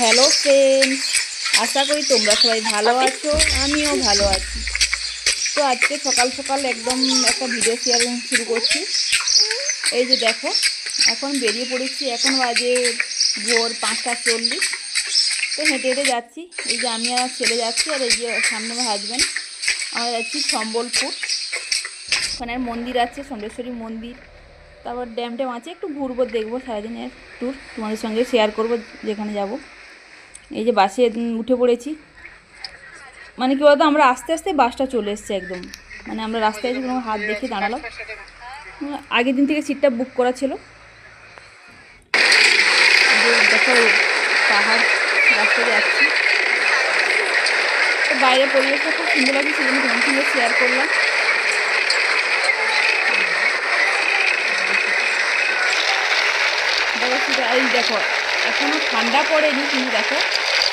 Hello friends আশা করি তোমরা সবাই ভালো আছো, আমিও ভালো আছি। তো আজকে সকাল সকাল একদম একটা ভিডিও শেয়ার শুরু করছি। এই যে দেখো, এখন বেরিয়ে পড়েছি, এখন বাজে ভোর পাঁচটা চল্লিশ। তো হেঁটে হেঁটে যাচ্ছি, এই যে আমি আর ছেলে যাচ্ছি, আর এই যে সামনে আমার হাজব্যান্ড আমরা যাচ্ছি সম্বলপুর। ওখানে মন্দির আছে সন্দেশ্বরী মন্দির। তারপর ড্যাম ট্যাম আছে, একটু ঘুরবো, দেখব সারাদিনের ট্যুর তোমাদের সঙ্গে শেয়ার করব, যেখানে যাব। এই যে বাসে উঠে পড়েছি। মানে কি বলতো, আমরা আস্তে আস্তে বাসটা চলে এসছে একদম। মানে আমরা রাস্তায় এসে কোনো হাত দেখে দাঁড়ালাম। আগের দিন থেকে সিটটা বুক করা ছিল। দেখো পাহাড় যাচ্ছি। তো বাইরে পরিবেশটা খুব সুন্দর লাগছে, সেজন্য তোমার সঙ্গে শেয়ার করলাম। দেখো শুধু এই দেখো এখনও ঠান্ডা পড়েনি, কিন্তু দেখো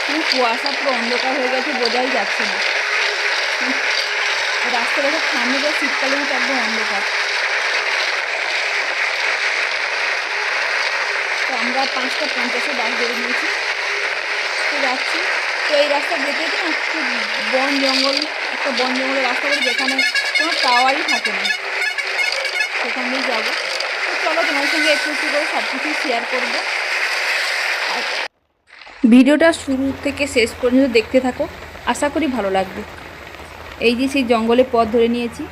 কিন্তু কুয়াশা, পুরো অন্ধকার হয়ে গেছে, বোঝাই যাচ্ছে না। রাস্তা দেখো সামনে যা শীতকালের মতো একদম অন্ধকার। তো আমরা পাঁচটা পঞ্চাশে বাস ধরে নিয়েছি। তো যাচ্ছি। তো এই রাস্তা যেতে যেতে না খুব বন জঙ্গল, একটা বন জঙ্গলের রাস্তা বলে যেখানে কোনো টাওয়ারই থাকে না। সেখান দিয়েই যাব। তো চলো তোমার সঙ্গে একটু একটু করে সব কিছুই শেয়ার করব। ভিডিওটা শুরু থেকে শেষ পর্যন্ত দেখতে থাকো। আশা করি ভালো লাগবে। এই যে সেই জঙ্গলে পথ ধরে নিয়েছি।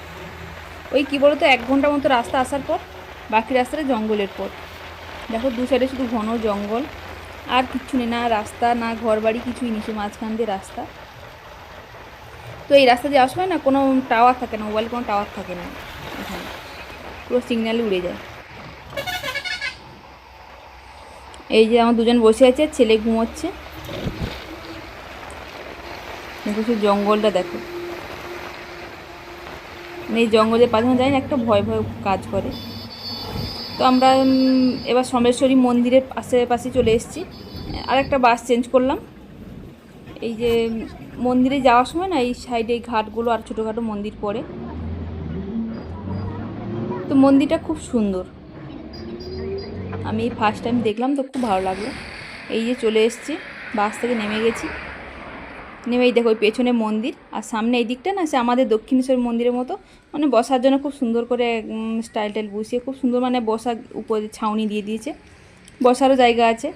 ওই কী বলতো, এক ঘণ্টা মতো রাস্তা আসার পর, বাকি রাস্তাটা জঙ্গলের পথ। দেখো, দু সাইডে শুধু ঘন জঙ্গল। আর কিচ্ছু নেই, না রাস্তা, না ঘর বাড়ি কিছুই নেই মাঝখান দিয়ে রাস্তা। তো এই রাস্তা যাওয়ার সময় না কোনো টাওয়ার থাকে না মোবাইল কোনো টাওয়ার থাকে না। এখানে। পুরো সিগন্যালে উড়ে যায়। এই যে আমার দুজন বসে আছে, ছেলে ঘুমোচ্ছে। সেই জঙ্গলটা দেখো। মানে এই জঙ্গলের পাশে যায় না একটা ভয় ভয় কাজ করে। তো আমরা এবার সোমেশ্বরী মন্দিরের আশেপাশে চলে এসেছি। আর একটা বাস চেঞ্জ করলাম। এই যে মন্দিরে যাওয়ার সময় না এই সাইডে ঘাটগুলো আর ছোটোখাটো মন্দির পড়ে। তো মন্দিরটা খুব সুন্দর। আমি ফার্স্ট টাইম দেখলাম তো খুব ভালো লাগল। এই যে চলে এসেছি বাস থেকে নেমে গেছি। নেমে এই দেখো ওই পেছনে মন্দির আর সামনে এই দিকটা না সে আমাদের দক্ষিণেশ্বর মন্দিরের মতো। মানে বসার জন্য খুব সুন্দর করে স্টাইল টাইল বসিয়ে খুব সুন্দর মানে বসার উপরে ছাউনি দিয়ে দিয়েছে। বসারও জায়গা আছে।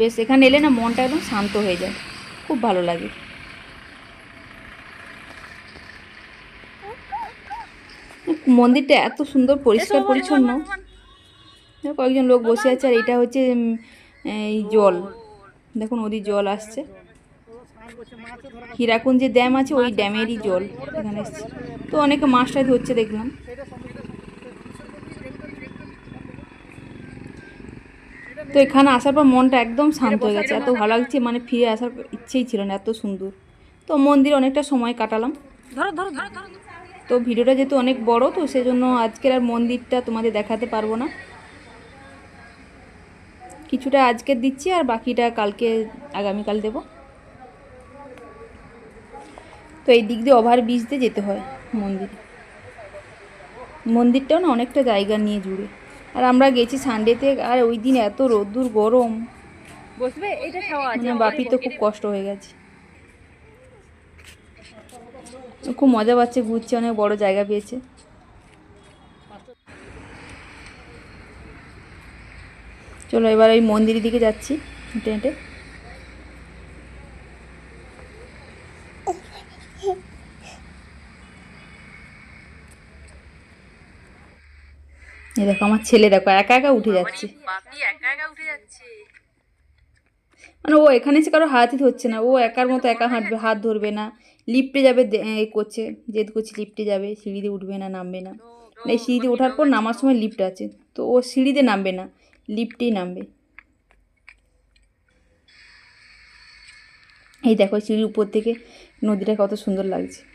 বেশ এখানে এলে না মনটা একদম শান্ত হয়ে যায়। খুব ভালো লাগে। মন্দিরটা এত সুন্দর পরিষ্কার পরিচ্ছন্ন। কয়েকজন লোক বসে আছে আর এটা হচ্ছে এই জল। দেখুন নদীর জল আসছে। হীরাকুঞ্জ যে ড্যাম আছে ওই ড্যামেরই জল এখানে এসছে। তো অনেকে মাছটা ধরছে দেখলাম। তো এখানে আসার পর মনটা একদম শান্ত হয়ে গেছে। এত ভালো লাগছে মানে ফিরে আসার ইচ্ছেই ছিল না এত সুন্দর। তো মন্দির অনেকটা সময় কাটালাম। তো ভিডিওটা যেহেতু অনেক বড় তো সেজন্য আজকের আর মন্দিরটা তোমাদের দেখাতে পারব না। কিছুটা আজকে দিচ্ছি আর বাকিটা কালকে আগামীকাল দেব। তো এই দিক দিয়ে ওভার ব্রিজ দিয়ে যেতে হয় মন্দিরে। মন্দিরটাও না অনেকটা জায়গা নিয়ে জুড়ে। আর আমরা গেছি সানডেতে আর ওই দিন এত রোদ্দুর গরম। বসবে? এটা খাওয়া আছে। মানে বাপি তো খুব কষ্ট হয়ে গেছে। খুব মজা পাচ্ছে ঘুরছে অনেক বড় জায়গা পেয়েছে। চলো এবার ওই মন্দিরের দিকে যাচ্ছি হেঁটে হেঁটে এই দেখো আমার ছেলে দেখো একা একা উঠে যাচ্ছে। মানে ও এখানে এসে কারও হাতই ধরছে না ও একার মতো একা হাঁটবে হাত ধরবে না। লিফটে যাবে এ করছে জেদ করছে লিফটে যাবে সিঁড়িতে উঠবে না নামবে না। এই সিঁড়িতে ওঠার পর নামার সময় লিফট আছে তো ও সিঁড়িতে নামবে না। লিফটেই নামবে। এই দেখো সিঁড়ির উপর থেকে নদীটা কত সুন্দর লাগছে।